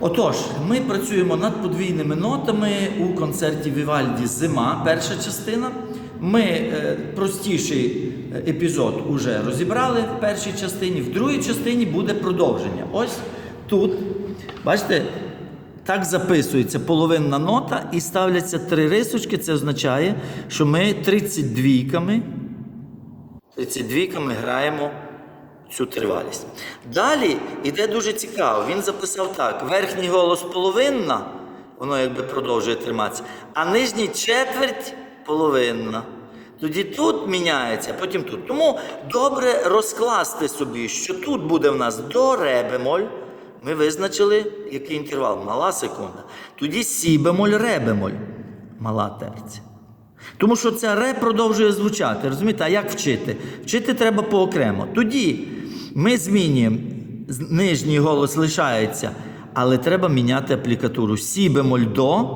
Отож, ми працюємо над подвійними нотами у концерті Вівальді Зима, перша частина. Ми е, простіший е, епізод уже розібрали в першій частині, в другій частині буде продовження. Ось тут, бачите, так записується половинна нота і ставляться три рисочки. Це означає, що ми 32-ками 32-ками граємо цю тривалість. Далі йде дуже цікаво. Він записав так: верхній голос половинна, воно якби продовжує триматися, а нижній четверть половинна. Тоді тут міняється, потім тут. Тому добре розкласти собі, що тут буде в нас до ре бемоль. Ми визначили, який інтервал, мала секунда. Тоді сі бемоль, ре бемоль, мала терця. Тому що це ре продовжує звучати. Розумієте, а як вчити? Вчити треба поокремо. Тоді ми змінюємо, нижній голос лишається, але треба міняти аплікатуру. Сі бемоль до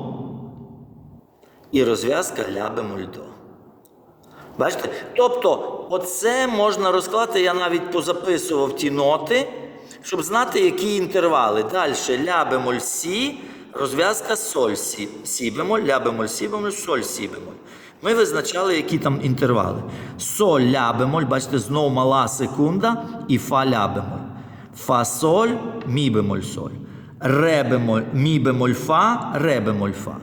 і розв'язка ля бемоль до. Бачите? Тобто, оце можна розкласти, я навіть позаписував ті ноти, щоб знати, які інтервали. Далі ля бемоль сі, розв'язка соль сі. Сі бемоль, ля бемоль сі бемоль, соль сі бемоль. Ми визначали, які там інтервали. Соль ля бемоль, бачите, знову мала секунда і фа ля бемоль. Фа соль, мі бемоль соль. Ре бемоль, мі бемоль фа, ре бемоль фа.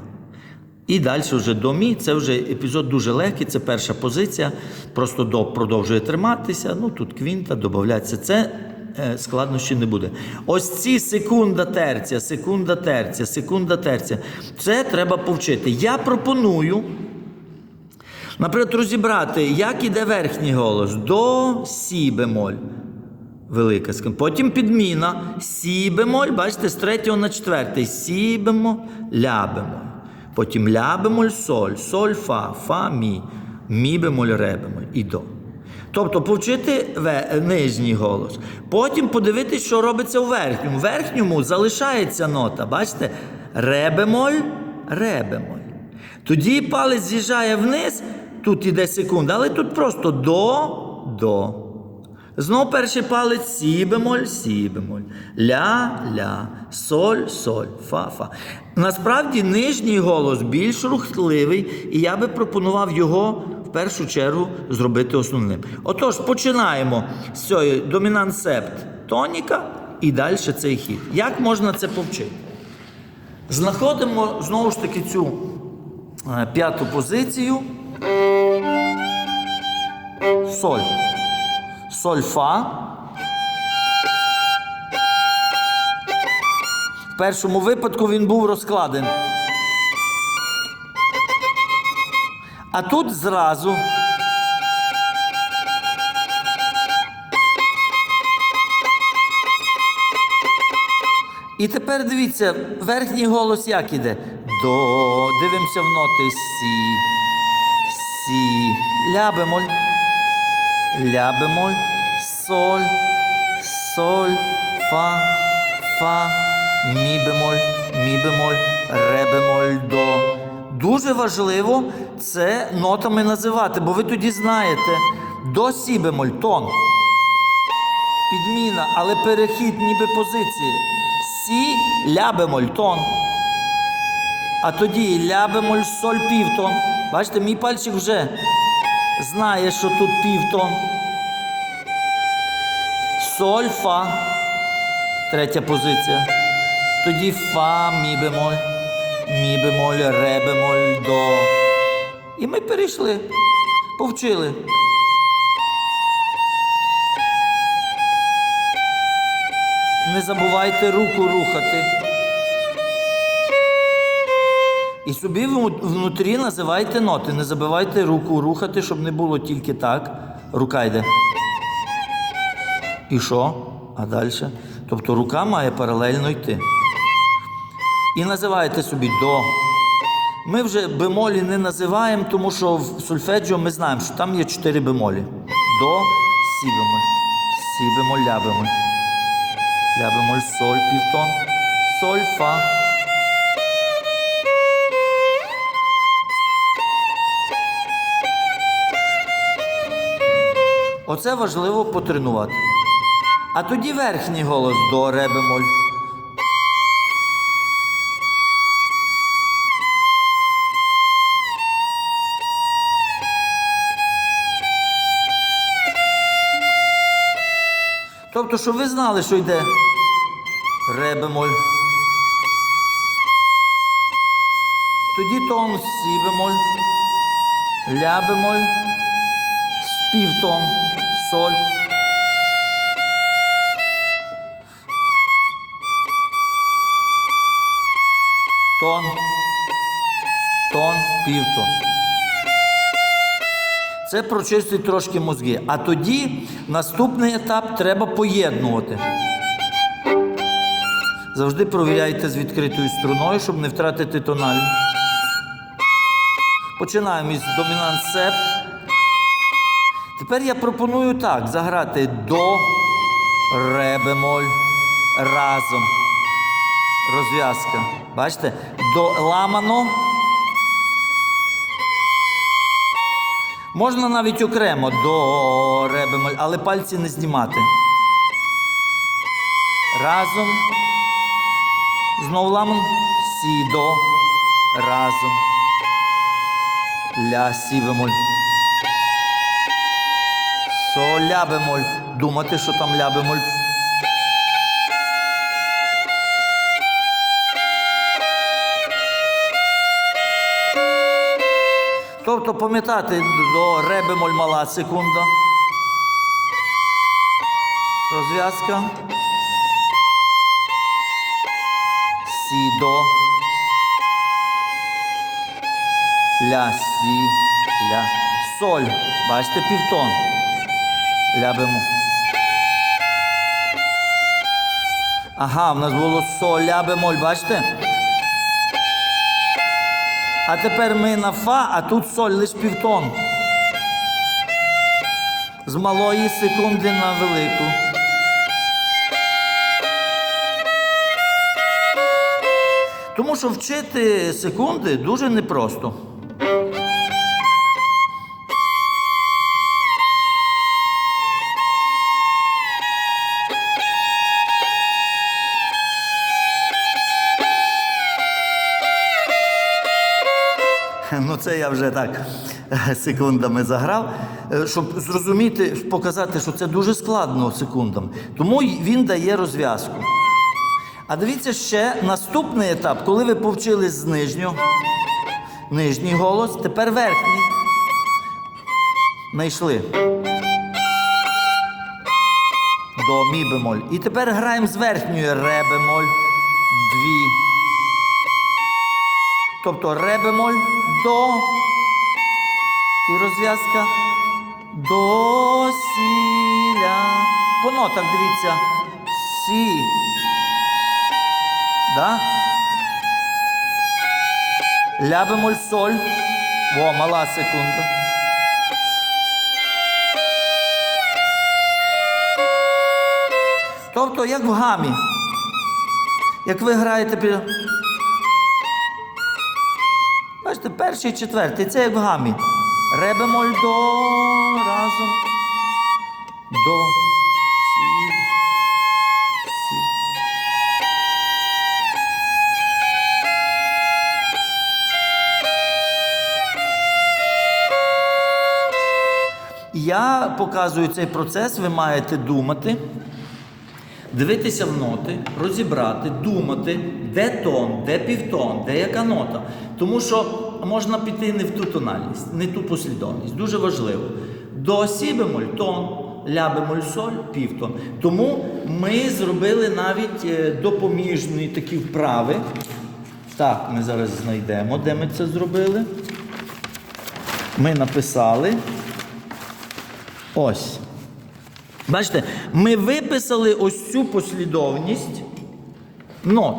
І далі вже до мі. Це вже епізод дуже легкий, це перша позиція. Просто до продовжує триматися. Ну тут квінта, додається. Це е, складнощі не буде. Ось ці секунда терця, секунда терця, секунда терця. Це треба повчити. Я пропоную. Наприклад, розібрати, як іде верхній голос до сі бемоль. Велика. Потім підміна. Сі бемоль, бачите, з третього на четвертий. Сі бемоль, ля бемоль. Потім ля бемоль, соль, соль, фа, фа, мі, мі бемоль, ре бемоль і до. Тобто повчити нижній голос. Потім подивитись, що робиться у верхньому. В верхньому залишається нота, бачите? Ре бемоль, ре бемоль. Тоді палець з'їжджає вниз, тут іде секунда, але тут просто до, до. Знову перший палець сі бемоль, сі бемоль, ля, ля, соль, соль, фа, фа. Насправді нижній голос більш рухливий, і я би пропонував його в першу чергу зробити основним. Отож, починаємо з цієї домінант септ тоніка і далі цей хід. Як можна це повчити? Знаходимо знову ж таки цю е, п'яту позицію. Соль. Соль фа. В першому випадку він був розкладений. А тут зразу. І тепер дивіться, верхній голос як іде? До. Дивимося в ноти Сі. Сі. Ля бемоль. Ля бемоль. Соль. Соль. Фа. Фа. Мі бемоль. Мі бемоль. Ре бемоль. До. Дуже важливо це нотами називати, бо ви тоді знаєте. До сі бемоль, тон. Підміна, але перехід ніби позиції. Сі, ля бемоль, тон. А тоді ля бемоль, соль півтон. Бачите, мій пальчик вже знає, що тут півтон. Соль, фа. Третя позиція. Тоді фа, мі бемоль, мі бемоль, ре бемоль, до. І ми перейшли, повчили. Не забувайте руку рухати. І собі вну- внутрі називайте ноти. Не забувайте руку рухати, щоб не було тільки так. Рука йде. І що? А далі? Тобто рука має паралельно йти. І називайте собі до. Ми вже бемолі не називаємо, тому що в сольфеджіо ми знаємо, що там є чотири бемолі. До, сі бемоль, сі бемоль, ля бемоль. Ля бемоль, соль, півтон, соль, фа. Оце важливо потренувати. А тоді верхній голос до ребемоль. Тобто, щоб ви знали, що йде ре бемоль. Тоді тон сі бемоль, ля бемоль, співтон соль. Тон, тон, півтон. Це прочистить трошки мозги. А тоді наступний етап треба поєднувати. Завжди провіряйте з відкритою струною, щоб не втратити тональність. Починаємо із домінант сеп. Тепер я пропоную так заграти до ре бемоль разом. Розв'язка. Бачите? До ламано. Можна навіть окремо до ре бемоль, але пальці не знімати. Разом. Знову ламан. Сі до. Разом. Ля сі бемоль. Со ля бемоль. Думати, що там ля бемоль. Тобто пам'ятати до ре мала секунда. Розв'язка. Сі до. Ля сі. Ля. Соль. Бачите, півтон. Ля бемоль. Ага, в нас було соль, ля бемоль, бачите? А тепер ми на фа, а тут соль лише півтон. З малої секунди на велику. Тому що вчити секунди дуже непросто. Це я вже так секундами заграв, е, щоб зрозуміти, показати, що це дуже складно секундам. Тому він дає розв'язку. А дивіться ще наступний етап, коли ви повчили з нижнього, нижній голос, тепер верхній. Знайшли. До мі бемоль. І тепер граємо з верхньої ре бемоль. Дві. Тобто ре бемоль до. І розв'язка до сі ля. По нотах дивіться. Сі. Да? Ля бемоль соль. О, мала секунда. Тобто, як в гамі. Як ви граєте під. Бачите, перший, і четвертий, це як в гамі. Ре бемоль до разом. До. Я показую цей процес, ви маєте думати, дивитися в ноти, розібрати, думати, де тон, де півтон, де яка нота. Тому що можна піти не в ту тональність, не ту послідовність. Дуже важливо. До сі бемоль тон, ля бемоль соль, півтон. Тому ми зробили навіть е, допоміжні такі вправи. Так, ми зараз знайдемо, де ми це зробили. Ми написали. Ось. Бачите, ми виписали ось цю послідовність нот.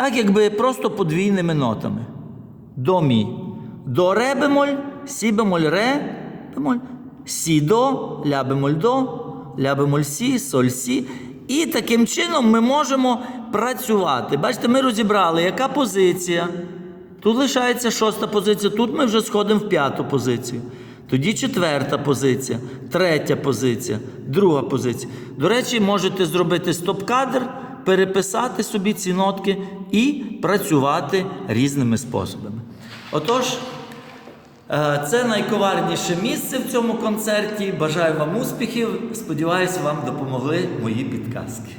Так, якби просто подвійними нотами. До мі. До ре бемоль, сі бемоль ре бемоль, сі до, ля бемоль до, ля бемоль сі, соль сі. І таким чином ми можемо працювати. Бачите, ми розібрали, яка позиція. Тут лишається шоста позиція, тут ми вже сходимо в п'яту позицію. Тоді четверта позиція, третя позиція, друга позиція. До речі, можете зробити стоп-кадр, переписати собі ці нотки і працювати різними способами. Отож, Е, Це найковарніше місце в цьому концерті. Бажаю вам успіхів. Сподіваюся, вам допомогли мої підказки.